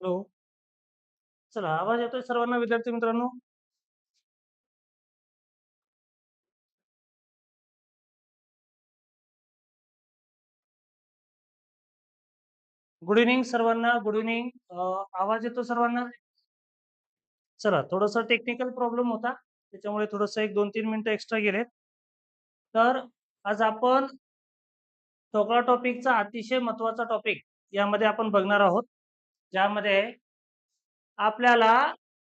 Hello. चला आवाज येतोय सर्वांना विद्यार्थी मित्रांनो? गुड इव्हनिंग सर्वांना. Good evening. आवाज येतो सर्वांना? चला थोडंसं टेक्निकल प्रॉब्लेम होता. त्याच्यामुळे थोडंसं 1-2-3 मिनिटं एक्स्ट्रा गेलेत. तर आज आपण ठोकळा टॉपिकचा अतिशय महत्त्वाचा टॉपिक यामध्ये आपण बघणार आहोत. ज्यामध्ये आपल्याला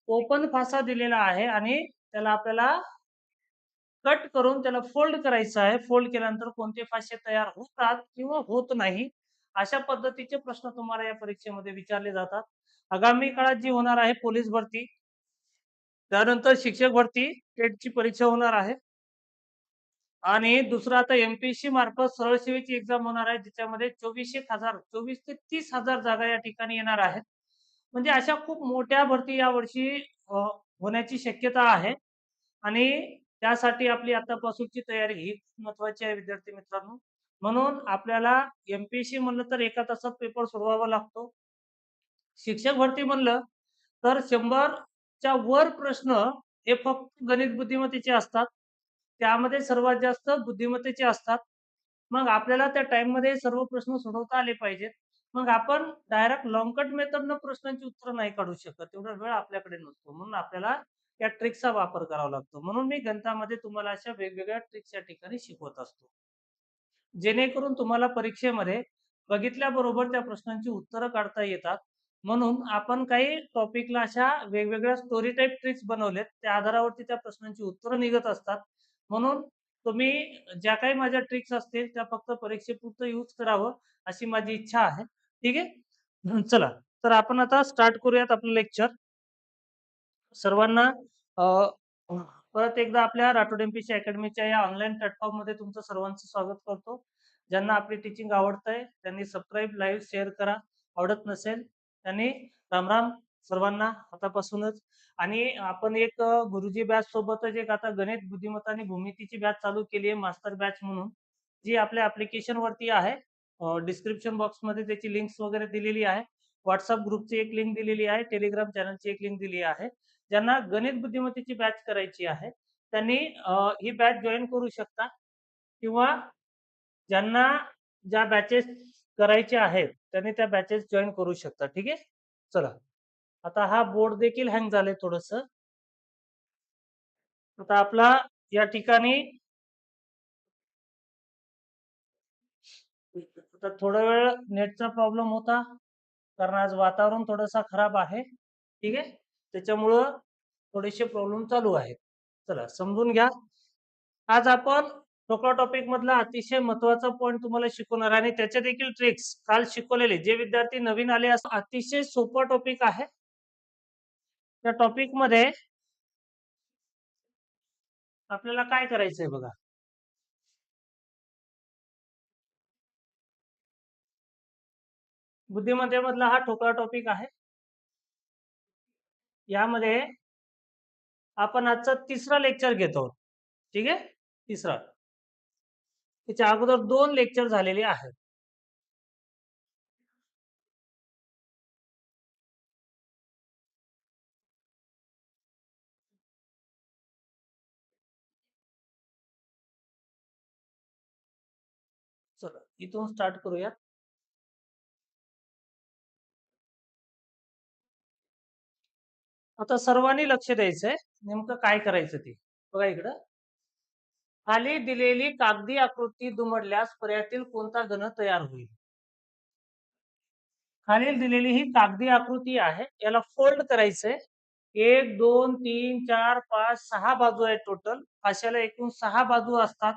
ओपन फासा दिलेला आहे आणि त्याला आपल्याला कट करून त्याला फोल्ड करायचं आहे. फोल्ड केल्यानंतर कोणते फासे तयार होतात किंवा होत नाही. अशा पद्धतीचे प्रश्न तुम्हाला या परीक्षेमध्ये विचारले जातात. आगामी काळात जी होणार आहे पोलीस भरती, त्यानंतर शिक्षक भरती, टेटची परीक्षा होणार आहे. आणि दुसरं आता एमपीएससी मार्फत सरळ सेवेची एक्झाम होणार आहे, ज्याच्यामध्ये 24,000 24 ते तीस हजार जागा या ठिकाणी येणार आहेत. म्हणजे अशा खूप मोठ्या भरती यावर्षी वर्षी होण्याची शक्यता आहे आणि त्यासाठी आपली आतापासूनची तयारी ही महत्वाची आहे विद्यार्थी मित्रांनो. म्हणून आपल्याला एमपीएससी म्हणलं तर एका तासात पेपर सोडवावा लागतो. शिक्षक भरती म्हणलं तर 100च्या वर प्रश्न हे फक्त गणित बुद्धिमत्तेचे असतात. त्यामध्ये सर्वात जास्त बुद्धिमत्तेचे असतात. मग आपल्याला त्या टाइममध्ये सर्व प्रश्न सोडवता आले पाहिजेत. मग आपण डायरेक्ट लॉंगकट मेथडनं प्रश्नांची उत्तरं नाही काढू शकत. तेवढा वेळ आपल्याकडे नसतो. म्हणून आपल्याला या ट्रिक्सचा वापर करावा लागतो. म्हणून मी गणितामध्ये तुम्हाला अशा वेगवेगळ्या ट्रिक्स या ठिकाणी शिकवत असतो. जेणेकरून तुम्हाला परीक्षेमध्ये बघितल्याबरोबर त्या प्रश्नांची उत्तरं काढता येतात. म्हणून आपण काही टॉपिकला अशा वेगवेगळ्या स्टोरी टाईप ट्रिक्स बनवलेत. त्या आधारावरती त्या प्रश्नांची उत्तरं निघत असतात. म्हणून तुम्ही ज्या काही माझ्या ट्रिक्स असतील त्या फक्त परीक्षेपुरतं यूज करावं अशी माझी इच्छा आहे. ठीक आहे? चला तर आपण आता स्टार्ट करूयात आपलं लेक्चर. सर्वांना परत एकदा आपल्या राठोड एमपीसी अकॅडमीच्या या ऑनलाईन प्लॅटफॉर्ममध्ये तुमचं सर्वांचं स्वागत करतो. ज्यांना आपली टीचिंग आवडतंय त्यांनी सबस्क्राईब, लाईव्ह, शेअर करा. आवडत नसेल त्यांनी राम-राम सर्वांना आतापासूनच. आणि आपण एक गुरुजी बॅच सोबतच एक आता गणित, बुद्धिमत्ता आणि भूमितीची बॅच चालू केली आहे मास्टर बॅच म्हणून. जी आपल्या ॲप्लिकेशनवरती आहे. डिस्क्रिप्शन डिस्क्रिप्शन बॉक्समध्ये त्याची लिंक्स वगैरे दिलेली आहे. व्हॉट्सअप ग्रुपची एक लिंक दिलेली आहे. टेलिग्राम चॅनलची एक लिंक दिली आहे. ज्यांना गणित बुद्धिमत्तेची बॅच करायची आहे त्यांनी ही बॅच जॉईन करू शकता किंवा ज्यांना ज्या बॅचेस करायच्या आहेत त्यांनी त्या बॅचेस जॉईन करू शकता. ठीक आहे? चला. आता हा बोर्ड देखील हँग झाले थोडस आता आपला या ठिकाणी आता थोडा वेळ नेटचा प्रॉब्लेम होता. कारण आज वातावरण थोडासा खराब आहे. ठीक आहे? त्याच्यामुळं थोडेसे प्रॉब्लेम चालू आहेत. चला समजून घ्या. आज आपण ठोकळा टॉपिक मधला अतिशय महत्त्वाचा पॉइंट तुम्हाला शिकवणार आहे आणि त्याचे देखील ट्रिक्स काल शिकवलेले जे विद्यार्थी नवीन आले असं अतिशय सोपा टॉपिक आहे. त्या टॉपिकमध्ये आपल्याला काय करायचंय बघा. बुद्धिमत्तेमधला हा ठोकळा टॉपिक आहे. यामध्ये आपण आजचा तिसरा लेक्चर घेतो ठीक आहे? तिसरा. त्याच्या अगोदर दोन लेक्चर झालेले आहेत. इथून स्टार्ट करूयात. आता सर्वांनी लक्ष द्यायचंय. नेमकं काय करायचं ते. बघा इकडं. खाली दिलेली कागदी आकृती दुमडल्यास पर्यायातील कोणता घन तयार होईल? खालील दिलेली ही कागदी आकृती आहे. याला फोल्ड करायचंय. 1, 2, 3, 4, 5, 6 बाजू आहेत टोटल. अशाला एकूण सहा बाजू असतात.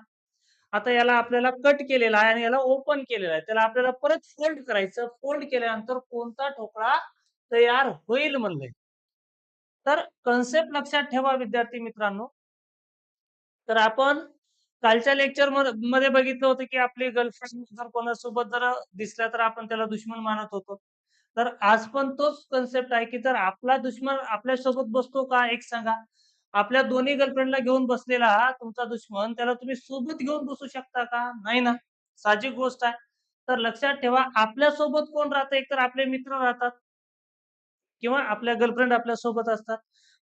आता याला आपल्याला कट केलेला आहे आणि याला ओपन केलेला आहे. त्याला आपल्याला परत फोल्ड करायचं. फोल्ड केल्यानंतर कोणता ठोकळा तयार होईल म्हणले तर कन्सेप्ट लक्षात ठेवा विद्यार्थी मित्रांनो. तर आपण कालच्या लेक्चरमध्ये बघितलं होतं की आपली गर्लफ्रेंड जर कोणासोबत जर दिसला तर आपण त्याला दुश्मन मानत होतो. तर आज पण तोच कन्सेप्ट आहे की जर आपला दुश्मन आपल्यासोबत बसतो का एक सांगा? आपल्या दोन्ही गर्लफ्रेंडला घेऊन बसलेला हा तुमचा दुश्मन त्याला तुम्ही सोबत घेऊन बसू शकता का? नाही ना. साहजिक गोष्ट आहे. तर लक्षात ठेवा आपल्यासोबत कोण राहतं? एक तर आपले मित्र राहतात. किंवा आपल्या गर्लफ्रेंड आपल्यासोबत असतात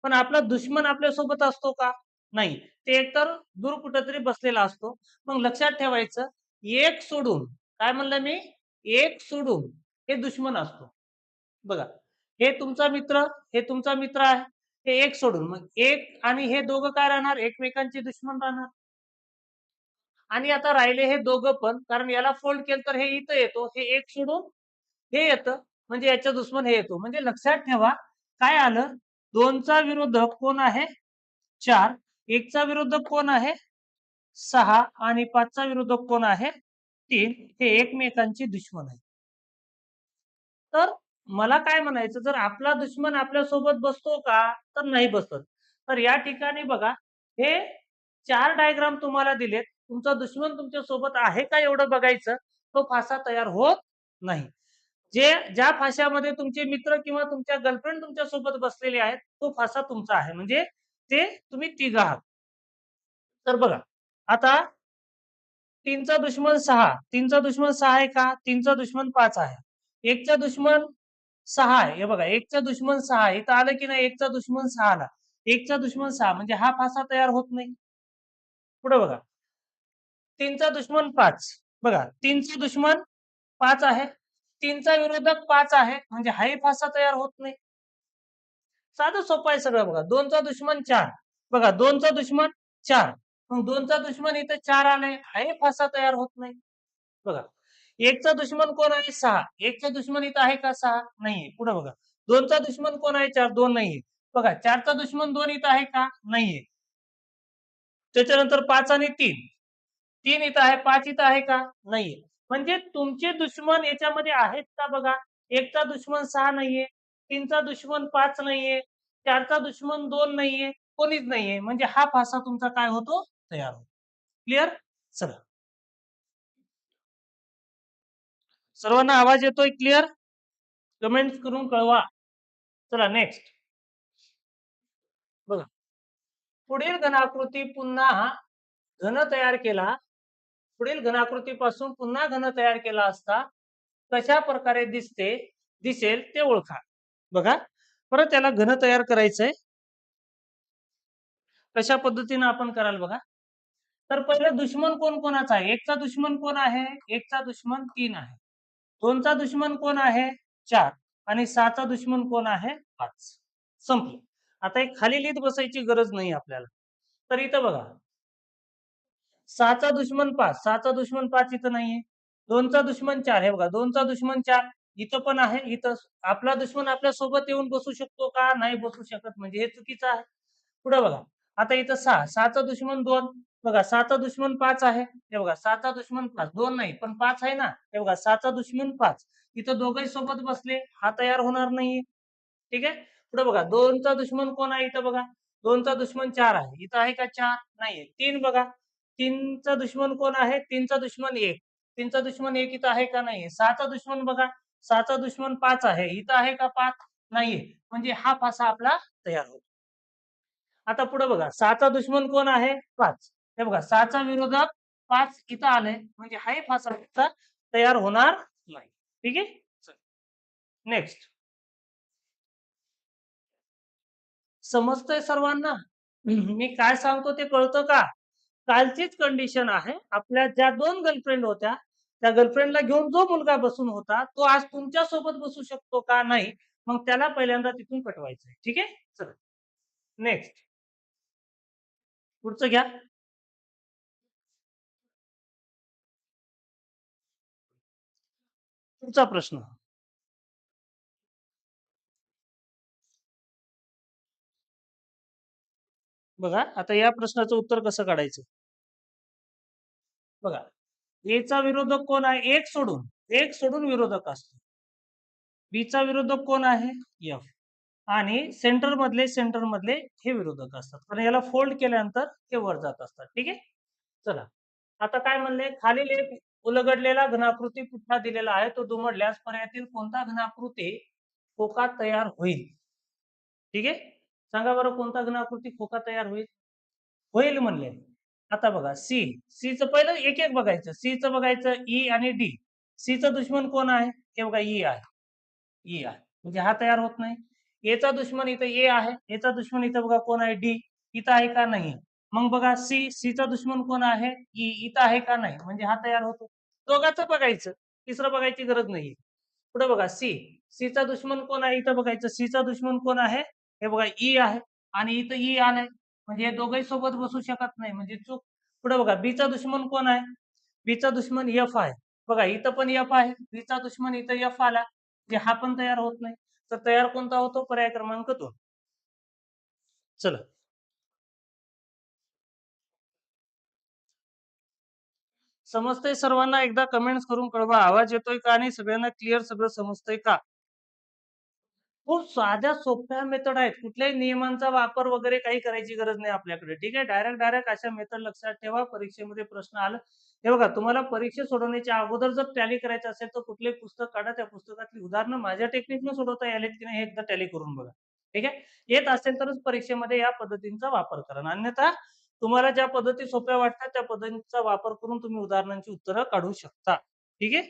पण आपला दुश्मन आपल्यासोबत असतो का नाही ते एकतर दूर कुठेतरी बसलेला असतो मग लक्षात ठेवायचं एक सोडून काय म्हणलं मी एक सोडून हे दुश्मन असतो बघा हे तुमचा मित्र हे तुमचा मित्र आहे हे एक सोडून. मग एक आणि हे दोघं काय राहणार? एकमेकांचे दुश्मन राहणार. आणि आता राहिले हे दोघं पण कारण याला फोल्ड केलं तर हे इथं येतो. हे एक सोडून हे येतं. म्हणजे याच्या दुश्मन हे येतो. म्हणजे लक्षात ठेवा काय आलं? दोनचा विरोधक कोण आहे? चार. एकचा विरोधक कोण आहे? सहा. आणि पाचचा विरोधक कोण आहे? तीन. हे एकमेकांचे दुश्मन आहे तर मला काय म्हणायचं जर आपला दुश्मन आपल्यासोबत बसतो का तर नाही बसत. तर या ठिकाणी बघा हे चार डायग्राम तुम्हाला दिलेत. तुमचा दुश्मन तुमच्यासोबत आहे का एवढं बघायचं तो फासा तयार होत नाही. जे ज्या फाशामध्ये तुमचे मित्र किंवा तुमच्या गर्लफ्रेंड तुमच्यासोबत बसलेले आहेत तो फासा तुमचा आहे. म्हणजे ते तुम्ही तिघ आहात. तर बघा आता तीनचा दुश्मन सहा. तीनचा दुश्मन सहा आहे का? तीनचा दुश्मन पाच आहे. एकचा दुश्मन सहा आहे. हे बघा एकचा दुश्मन सहा आहे. इथं आलं की नाही एकचा दुश्मन सहा आला. एकचा दुश्मन सहा म्हणजे हा फासा तयार होत नाही. पुढे बघा. तीनचा दुश्मन पाच. बघा तीनचा दुश्मन पाच आहे. तीनचा विरोधक पाच आहे. म्हणजे हाही फासा तयार होत नाही. साधं सोपं आहे सगळं बघा. दोनचा दुश्मन चार. बघा दोनचा दुश्मन चार. मग दोनचा दुश्मन इथं चार आलाय. हाही फासा तयार होत नाही. बघा. एकचा दुश्मन कोण आहे? सहा. एकचा दुश्मन इथं आहे का? सहा. नाहीये. पुढे बघा. दोनचा दुश्मन कोण आहे? चार. दोन नाहीये. बघा चारचा दुश्मन दोन इथं आहे का? नाहीये. त्याच्यानंतर पाच आणि तीन. तीन इथं आहे पाच इथं आहे का? नाहीये. म्हणजे तुमचे दुश्मन याच्यामध्ये आहेत का बघा? एकचा दुश्मन सहा नाहीये. तीनचा दुश्मन पाच नाहीये. चारचा दुश्मन दोन नाहीये. कोणीच नाहीये. म्हणजे हा फासा तुमचा काय होतो? तयार होतो. क्लिअर चला. सर्वांना आवाज येतोय क्लिअर कमेंट करून कळवा. चला नेक्स्ट बघा. पुढील घनाकृती पुन्हा घन तयार केला. पुढील घनाकृतीपासून पुन्हा घन तयार केला असता कशा प्रकारे दिसते दिसेल ते ओळखा. बघा. परत त्याला घन तयार करायचंय. कशा पद्धतीने आपण कराल बघा. तर पहिलं दुश्मन कोण कोणाचा आहे? एकचा दुश्मन कोण आहे? एकचा दुश्मन तीन आहे. दोनचा दुश्मन कोण आहे? चार. आणि सहाचा दुश्मन कोण आहे? पाच. संपलं. आता एक खाली लिहित बसायची गरज नाही आपल्याला. तर इथं बघा. सहाचा दुश्मन पाच. सहाचा दुश्मन पाच इथं नाहीये. दोनचा दुश्मन चार. हे बघा दोनचा दुश्मन चार. इथं पण आहे इथं आपला दुश्मन आपल्यासोबत येऊन बसू शकतो का? नाही बसू शकत. म्हणजे हे चुकीचं आहे. पुढे बघा. आता इथं सहा. सहाचा दुश्मन दोन. बघा सहाचा दुश्मन पाच आहे. हे बघा सहाचा दुश्मन पाच. दोन नाही पण पाच आहे ना. हे बघा सहाचा दुश्मन पाच. इथं दोघही सोबत बसले हा तयार होणार नाहीये. ठीक आहे? पुढे बघा दोनचा दुश्मन कोण आहे इथं बघा? दोनचा दुश्मन चार आहे. इथं आहे का चार? नाहीये. तीन बघा. तीनचा दुश्मन कोण आहे? तीनचा दुश्मन एक. तीनचा दुश्मन एक इथं आहे का नाहीये? सहाचा दुश्मन बघा. सहाचा दुश्मन पाच आहे. इथं आहे का पाच? नाहीये. म्हणजे हा फासा आपला तयार होतो. आता पुढे बघा सहाचा दुश्मन कोण आहे? पाच. हे बघा सहाचा विरोधक पाच इथं आलंय म्हणजे हाही फासा तयार होणार नाही. ठीक आहे? नेक्स्ट समजतंय सर्वांना? मी काय सांगतो ते कळतं का? कालचीच कंडिशन आहे. आपल्या ज्या दोन गर्लफ्रेंड होत्या त्या गर्लफ्रेंडला घेऊन जो मुलगा बसून होता तो आज तुमच्यासोबत बसू शकतो का नाही? मग त्याला पहिल्यांदा तिथून पटवायचं आहे ठीक आहे? चला. नेक्स्ट पुढचं घ्या. पुढचा प्रश्न. बघा आता या प्रश्नाचं उत्तर कसं काढायचं? बघा एचा विरोधक कोण आहे? एक सोडून एक सोडून विरोधक असतो. बीचा विरोधक कोण आहे? एफ आणि सेंटर मधले सेंटर मधले हे विरोधक असतात. पण याला फोल्ड केल्यानंतर हे वर जात असतात. ठीक आहे? चला. आता काय म्हणले? खालील एक उलगडलेला घनाकृती पुठ्ठा दिलेला आहे तो दुमडल्यास पर्यायातील कोणता घनाकृती खोका तयार होईल? ठीक आहे? सांगा बरं कोणता घनाकृती खोका तयार होईल? होईल म्हणले. आता बघा सी सी च पहिलं एक एक बघायचं. सी च बघायचं ई आणि डी सी च दुश्मन कोण आहे? हे बघा ई आहे. ई आहे. म्हणजे हा तयार होत नाही. एचा दुश्मन इथं ए आहे. एचा दुश्मन इथं बघा कोण आहे? डी इथं आहे का नाही? मग बघा सी सीचा दुश्मन कोण आहे? ई इथं आहे का नाही? म्हणजे हा तयार होतो. दोघांचं बघायचं. तिसरं बघायची गरज नाहीये. पुढे बघा सी. सीचा दुश्मन कोण आहे? इथं बघायचं. सीचा दुश्मन कोण आहे? हे बघा ई आहे. आणि इथं ई आलाय. म्हणजे हे दोघही सोबत बसू शकत नाही. म्हणजे चूक. पुढे बघा बीचा दुश्मन कोण आहे? बीचा दुश्मन एफ आहे. बघा इथं पण एफ आहे. बीचा दुश्मन इथं एफ आला. जे हा पण तयार होत नाही. तर तयार कोणता होतो? पर्याय क्रमांक दोन. चला. समजतंय सर्वांना? एकदा कमेंट्स करून कळवा. आवाज येतोय का आणि सगळ्यांना क्लिअर सगळं समजतंय का? खूप साध्या सोप्या मेथड आहेत. कुठल्याही नियमांचा वापर वगैरे काही करायची गरज नाही आपल्याकडे. ठीक आहे? डायरेक्ट डायरेक्ट अशा मेथड लक्षात ठेवा. परीक्षेमध्ये प्रश्न आला. हे बघा तुम्हाला परीक्षा सोडवण्याच्या अगोदर जर टॅली करायचं असेल तर कुठले पुस्तक काढा. त्या पुस्तकातली उदाहरणं माझ्या टेक्निकनं सोडवता यायला की नाही हे एकदा टॅली करून बघा. ठीक आहे? येत असेल तरच परीक्षेमध्ये या पद्धतींचा वापर करा. अन्यथा तुम्हाला ज्या पद्धती सोप्या वाटतात त्या पद्धतीचा वापर करून तुम्ही उदाहरणांची उत्तरं काढू शकता. ठीक आहे?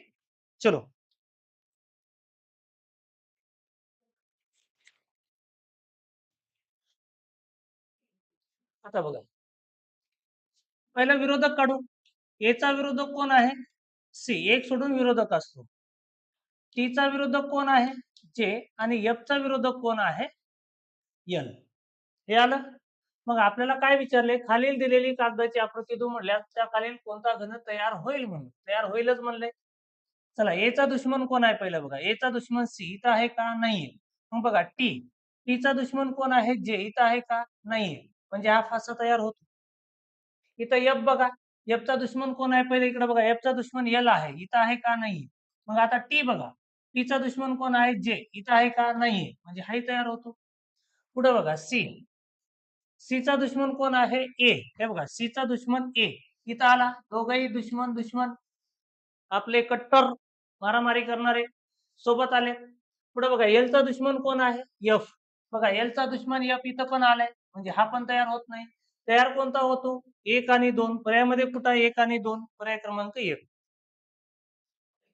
चलो. आता बघा. पहिला विरोधक काढू. एचा विरोधक कोण आहे? सी एक सोडून विरोधक असतो. टीचा विरोधक कोण आहे? जे आणि एफचा विरोधक कोण आहे? एल हे आलं? मग आपल्याला काय विचारले? खालील दिलेली कागदाची आकृती तू म्हणल्यास त्या खालील कोणता घन तयार होईल म्हणून? तयार होईलच म्हणले. चला एचा दुश्मन कोण आहे पहिलं बघा. एचा दुश्मन सी इथं आहे का? नाहीये मग बघा टी. टीचा दुश्मन कोण आहे? जे इथं आहे का? नाहीये म्हणजे हा फासा तयार होतो. इथं एफ बघा. यपचा दुश्मन कोण आहे पहिले? इकडे बघा. यपचा दुश्मन यल आहे. इथं आहे का? नाहीये मग आता टी बघा. टीचा दुश्मन कोण आहे? जे. इथं आहे का? नाहीये म्हणजे हाही तयार होतो. पुढे बघा. सी सीचा दुश्मन कोण आहे? ए. हे बघा सीचा दुश्मन ए. इथं आला. दोघही दुश्मन दुश्मन. आपले कट्टर मारामारी करणारे सोबत आले. पुढे बघा एलचा दुश्मन कोण आहे? एफ. बघा एलचा दुश्मन एफ इथं पण आलाय. म्हणजे हा पण तयार होत नाही. तयार कोणता होतो? एक आणि दोन. पर्यायामध्ये कुठं आहे? एक आणि दोन? पर्याय क्रमांक एक.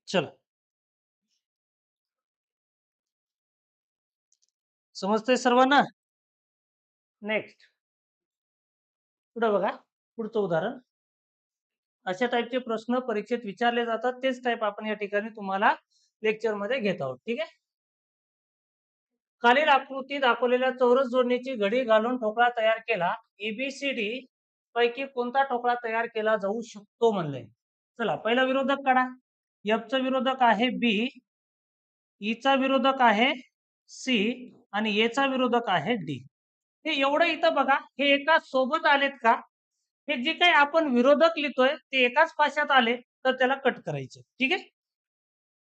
चला. समजतंय सर्वांना? नेक्स्ट पुढे बघा पुढचं उदाहरण. अशा टाईपचे प्रश्न परीक्षेत विचारले जातात. तेच टाईप आपण या ठिकाणी तुम्हाला लेक्चरमध्ये घेत आहोत. ठीक आहे? खालील आकृती दाखवलेल्या चौरस जोडणीची घडी घालून ठोकळा तयार केला. एबीसीडी पैकी कोणता ठोकळा तयार केला जाऊ शकतो म्हणले चला पहिला विरोधक काढा. एफचा विरोधक आहे बी ईचा e विरोधक आहे सी आणि एचा विरोधक आहे डी हे एवढं इथं बघा हे एका सोबत आलेत का? हे जे काही आपण विरोधक लिहितोय ते एकाच पाशात आले तर त्याला कट करायचे ठीक आहे?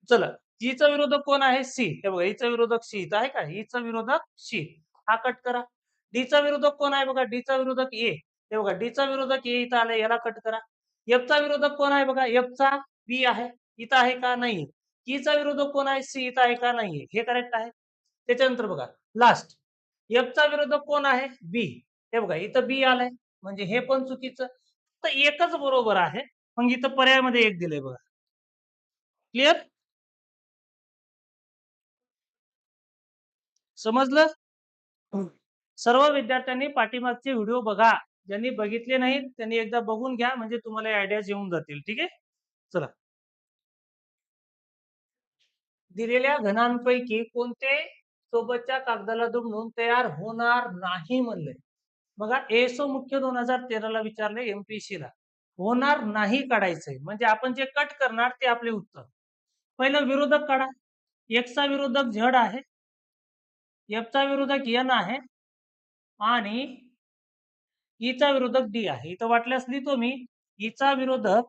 चला ईचा विरोधक कोण आहे? सी. हे बघा ईचा विरोधक सी इथं आहे का? ईचा विरोधक सी. हा कट करा. डीचा विरोधक कोण आहे बघा? डीचा विरोधक ए. हे बघा डीचा विरोधक ए इथं आलाय याला कट करा. एफचा विरोधक कोण आहे बघा? एफचा बी आहे. इथं आहे का? नाही ईचा विरोधक कोण आहे? सी इथं आहे का? नाहीये. हे करेक्ट आहे. त्याच्यानंतर बघा लास्ट एफचा विरोधक कोण आहे? बी हे बघा इथं बी आलाय. म्हणजे हे पण चुकीचं. तर एकच बरोबर आहे. मग इथं पर्यायामध्ये एक दिलंय बघा. क्लिअर समजलं? सर्व विद्यार्थ्यांनी पाठीमागचे व्हिडिओ बघा. ज्यांनी बघितले नाहीत त्यांनी एकदा बघून घ्या. म्हणजे तुम्हाला आयडियाज येऊन जातील. ठीक आहे? चला. दिलेल्या घनांपैकी कोणते सोबतच्या कागदाला दुमडून तयार होणार नाही म्हणले. बघा एसओ मुख्य दोन हजार तेराला विचारले एमपीसी ला. होणार नाही काढायचंय. म्हणजे आपण जे कट करणार ते आपले उत्तर. पहिलं विरोधक काढा. एक्सचा विरोधक झड आहे. एफचा विरोधक एन आहे. आणि e ईचा विरोधक डी आहे. इथं वाटल्यास लिहितो मी e ईचा विरोधक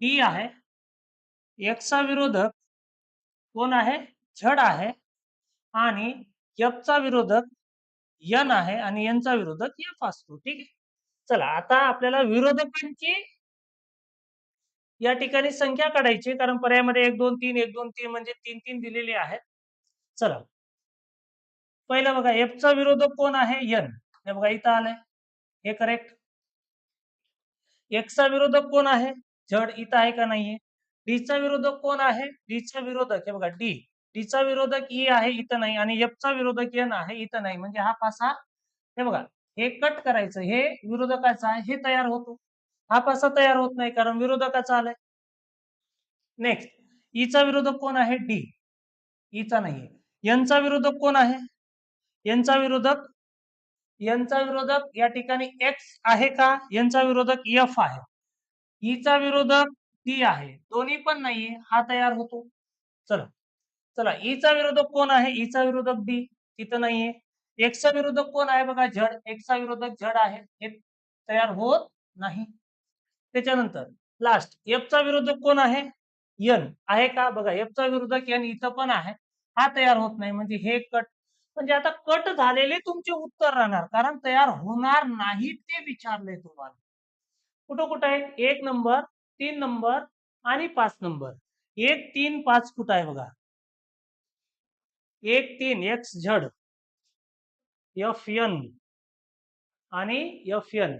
डी आहे. एक्सचा विरोधक कोण आहे? झड आहे. आणि एफचा विरोधक यन आहे आणि यनचा विरोधक एफ असतो. ठीक आहे? चला आता आपल्याला विरोधकांची या ठिकाणी संख्या काढायची कारण पर्यायामध्ये एक दोन तीन एक दोन तीन म्हणजे तीन तीन दिलेले आहेत. चला. पहिलं बघा एफचा विरोधक कोण आहे? यन हे बघा इथं आलंय. हे करेक्ट एक्सचा विरोधक कोण आहे? झड इथं आहे का नाहीये? डीचा विरोधक कोण आहे? डीचा विरोधक. हे बघा डी डीचा विरोधक ई आहे इथं नाही. आणि एफचा विरोधक एन आहे इथं नाही. म्हणजे हा पासा हे बघा हे कट करायचं हे विरोधकाचा आहे हे तयार होतो. हा पासा तयार होत नाही कारण विरोधकाचा आलाय. नेक्स्ट ईचा विरोधक कोण आहे? डी ईचा नाहीये यांचा विरोधक कोण आहे? यांचा विरोधक यांचा विरोधक या ठिकाणी एक्स आहे का? यांचा विरोधक एफ आहे. ईचा विरोधक डी आहे. दोन्ही पण नाहीये. हा तयार होतो. चला. चला e ईचा विरोधक कोण आहे? E ईचा विरोधक डी तिथं नाहीये. एक्सचा विरोधक कोण आहे? बघा झड. एक्सचा विरोधक झड आहे. हे तयार होत नाही. त्याच्यानंतर लास्ट एफचा विरोधक कोण आहे? एन आहे का? बघा एफचा विरोधक एन इथं पण आहे. हा तयार होत नाही. म्हणजे हे कट म्हणजे आता कट झालेले तुमचे उत्तर राहणार. कारण तयार होणार नाही ते विचारले तुम्हाला. कुठं कुठं आहे? एक नंबर तीन नंबर आणि पाच नंबर. एक तीन पाच कुठं आहे बघा? एक तीन एक्स झड एफ एन आणि एफ एन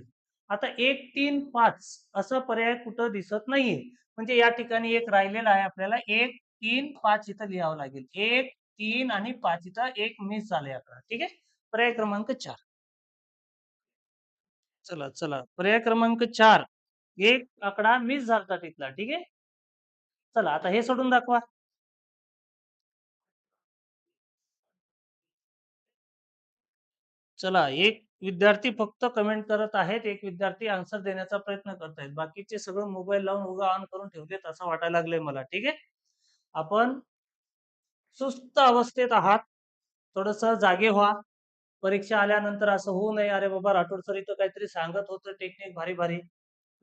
आता एक तीन पाच असं पर्याय कुठं दिसत नाहीये. म्हणजे या ठिकाणी एक राहिलेला आहे आपल्याला. एक तीन पाच इथं लिहावं लागेल. एक तीन आणि पाच इथं एक मिस झाले आता ठीक आहे? पर्याय क्रमांक चार. चला चला. पर्याय क्रमांक चार. एक आकडा मिस झाला तिथला. ठीक आहे? चला आता हे सोडून दाखवा. चला एक विद्यार्थी फक्त कमेंट करत आहेत एक विद्यार्थी आन्सर देण्याचा प्रयत्न करत आहेत. बाकीचे सगळं मोबाईल लावून उगा ऑन करून ठेवलेत असं वाटायला लागलंय मला ठीक आहे? आपण सुस्त अवस्थेत आहात. थोडस जागे व्हा. परीक्षा आल्यानंतर असं होऊ नये. अरे बाबा राठोड सर इथं काहीतरी सांगत होतं टेक्निक भारी भारी.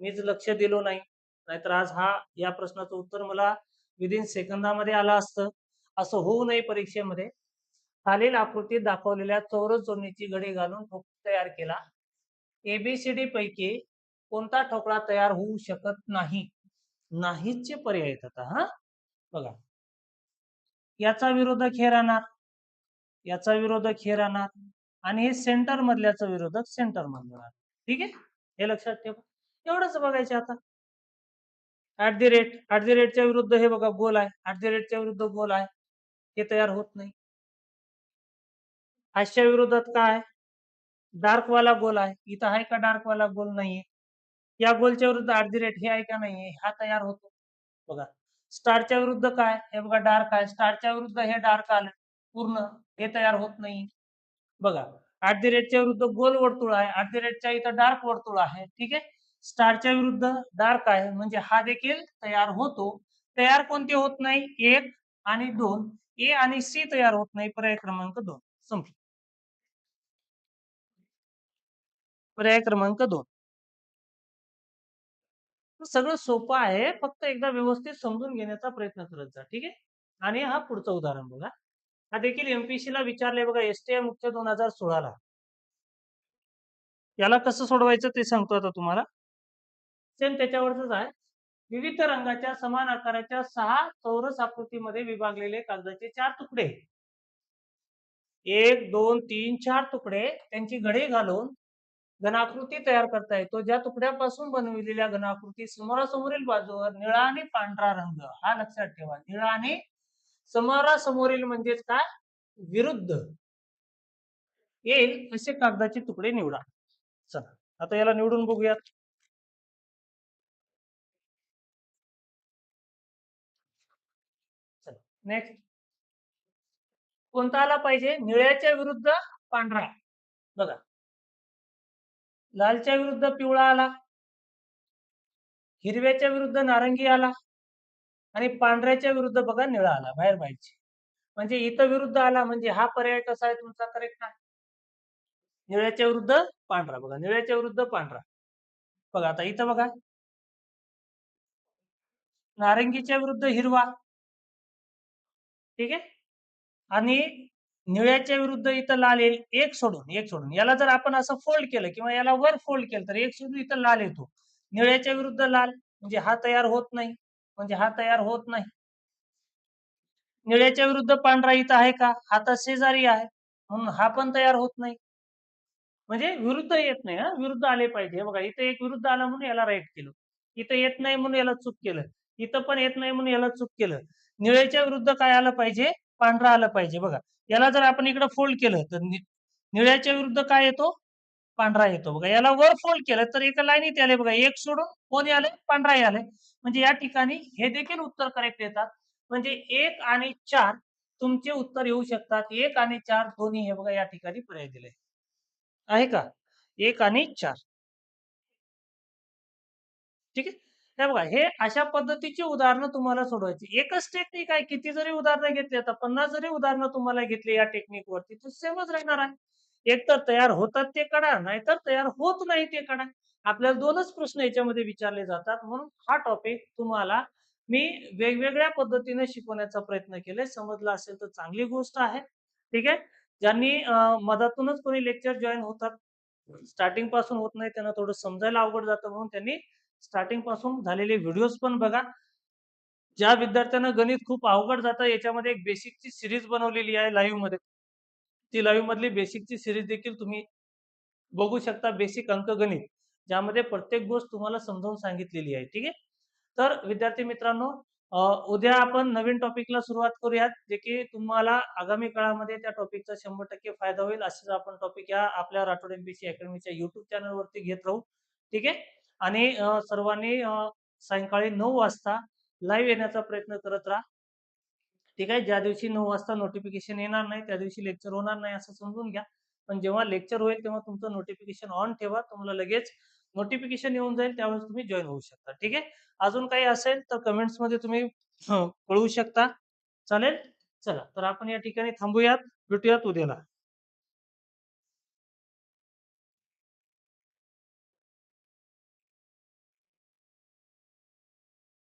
मीच लक्ष दिलो नाही. नाहीतर आज हा या प्रश्नाचं उत्तर मला विदिन सेकंदामध्ये आलं असतं. असं होऊ नये परीक्षेमध्ये. खालील आकृतीत दाखवलेल्या चौरस जोडणीची घडी घालून ठोकळा तयार केला. एबीसीडी पैकी कोणता ठोकळा तयार होऊ शकत नाही? नाहीचे पर्याय आहेत आता हा? बघा. याचा विरोधक हे राहणार. याचा विरोधक हे राहणार. आणि हे सेंटर मधल्याचा विरोधक सेंटर मधलं राहणार. ठीक आहे? हे लक्षात ठेवा. एवढंच बघायचे आता. At the rate at the रेटच्या विरुद्ध हे बघा गोल आहे. ऍट दी रेटच्या विरुद्ध गोल आहे. हे तयार होत नाही. हास्य विरोधात काय? डार्क वाला गोल आहे. इथं आहे का डार्क वाला गोल नाहीये? या गोलच्या विरुद्ध ऍट दी रेट हे आहे का नाहीये? हा तयार होतो. बघा. स्टारच्या विरुद्ध काय? हे बघा डार्क आहे. स्टारच्या विरुद्ध हे डार्क आलं. पूर्ण हे तयार होत नाही बघा. ऍट दी रेटच्या विरुद्ध गोल वर्तुळ आहे. ऍट दी रेटच्या इथं डार्क वर्तुळ आहे. ठीक आहे? स्टारच्या विरुद्ध डार्क आहे. म्हणजे हा देखील तयार होतो. तयार कोणते होत नाही? एक आणि दोन. ए आणि सी तयार होत नाही. पर्याय क्रमांक दोन. संपलं. पर्याय क्रमांक दोन. सगळं सोपं आहे. फक्त एकदा व्यवस्थित समजून घेण्याचा प्रयत्न करत जा. ठीक आहे? आणि हा पुढचं उदाहरण बघा. हा देखील एमपीसी ला विचारले बघा एसटीआय मुख्य दोन हजार सोळाला याला कसं सोडवायचं ते सांगतो आता तुम्हाला. सेम त्याच्यावरच आहे. विविध रंगाच्या समान आकाराच्या सहा चौरस आकृतीमध्ये विभागलेले कागदाचे चार तुकडे. एक दोन तीन चार तुकडे. त्यांची घडे घालून घनाकृती तयार करता येतो ज्या तुकड्यापासून बनविलेल्या घनाकृती समोरासमोरील बाजूवर निळा आणि पांढरा रंग. हा लक्षात ठेवा. निळा आणि समोरासमोरील म्हणजेच काय? विरुद्ध. येईल असे कागदाचे तुकडे निवडा. चला आता याला निवडून बघूयात. नेक्स्ट कोणता आला पाहिजे? निळ्याच्या विरुद्ध पांढरा. बघा. लालच्या विरुद्ध पिवळा आला. हिरव्याच्या विरुद्ध नारंगी आला. आणि पांढऱ्याच्या विरुद्ध बघा निळा आला बाहेर पाहिजे म्हणजे इथं विरुद्ध आला म्हणजे हा पर्याय कसा आहे तुमचा? करेक्ट आहे निळ्याच्या विरुद्ध पांढरा बघा. निळ्याच्या विरुद्ध पांढरा. बघा आता इथं बघा. नारंगीच्या विरुद्ध हिरवा. ठीक आहे? आणि निळ्याच्या विरुद्ध इथं लाल येईल एक सोडून एक सोडून. याला जर आपण असं फोल्ड केलं किंवा याला वर फोल्ड केलं तर एक सोडून इथं लाल येतो. निळ्याच्या विरुद्ध लाल म्हणजे हा तयार होत नाही. म्हणजे हा तयार होत नाही. निळ्याच्या विरुद्ध पांढरा इथं आहे का? हा तर शेजारी आहे. म्हणून हा पण तयार होत नाही. म्हणजे विरुद्ध येत नाही हा. विरुद्ध आले पाहिजे. हे बघा इथं एक विरुद्ध आला म्हणून याला राईट केलं. इथं येत नाही म्हणून याला चूक केलं. इथं पण येत नाही म्हणून याला चूक केलं. निळ्याच्या विरुद्ध काय आलं पाहिजे? पांढरा आलं पाहिजे. बघा. याला जर आपण इकडं फोल्ड केलं तर निळ्याच्या विरुद्ध काय येतो? पांढरा येतो बघा. याला वर फोल्ड केलं तर एका लाईनीत आले बघा. एक सोडून कोणी आले पांढराही आले म्हणजे या ठिकाणी हे देखील उत्तर करेक्ट येतात. म्हणजे एक आणि चार तुमचे उत्तर येऊ शकतात. एक आणि चार दोन्ही हे बघा या ठिकाणी पर्याय दिले. आहे का? एक आणि चार ठीक आहे. हे बघा हे अशा पद्धतीची उदाहरणं तुम्हाला सोडवायची. एकच टेक्निक आहे. किती जरी उदाहरणं घेतली आता 50 जरी उदाहरणं तुम्हाला घेतली या टेक्निकवरती तर सेमच राहणार आहे. एकतर तयार होतात ते काढा, नाहीतर तयार होत नाही ते काढा. आपल्याला दोनच प्रश्न याच्यामध्ये विचारले जातात. म्हणून हा टॉपिक तुम्हाला मी वेगवेगळ्या पद्धतीने शिकवण्याचा प्रयत्न केलाय. समजला असेल तर चांगली गोष्ट आहे. ठीक आहे. ज्यांनी मधातूनच कोणी लेक्चर जॉईन होतात, स्टार्टिंगपासून होत नाही त्यांना थोडं समजायला अवघड जातं म्हणून त्यांनी स्टार्टिंगपासून झालेले व्हिडिओज पण बघा. ज्या विद्यार्थ्यांना गणित खूप अवघड जातं याच्यामध्ये एक बेसिकची सिरीज बनवलेली आहे लाईव्हमध्ये. ती लाईव्ह मधली बेसिकची सिरीज देखील तुम्ही बघू शकता. बेसिक अंकगणित ज्यामध्ये प्रत्येक गोष्ट तुम्हाला समजावून सांगितलेली आहे. ठीक आहे. तर विद्यार्थी मित्रांनो उद्या आपण नवीन टॉपिकला सुरुवात करूयात. जे की तुम्हाला आगामी काळामध्ये त्या टॉपिकचा 100% फायदा होईल. असेच आपण टॉपिक या आपल्या राठोड एमपीसी अकॅडमीच्या युट्यूब चॅनलवरती घेत राहू. ठीक आहे. आणि सर्वांनी सायंकाळी नऊ वाजता लाईव्ह येण्याचा प्रयत्न करत राहा. ठीक आहे. ज्या दिवशी नऊ वाजता नोटिफिकेशन येणार नाही, त्या दिवशी लेक्चर होणार नाही असं समजून घ्या. पण जेव्हा लेक्चर होईल तेव्हा तुमचं नोटिफिकेशन ऑन ठेवा. तुम्हाला लगेच नोटिफिकेशन येऊन जाईल त्यावेळेस तुम्ही जॉईन होऊ शकता. ठीक आहे. अजून काही असेल तर कमेंट्समध्ये तुम्ही कळवू शकता. चालेल? चला तर आपण या ठिकाणी थांबूयात. भेटूयात उद्याला.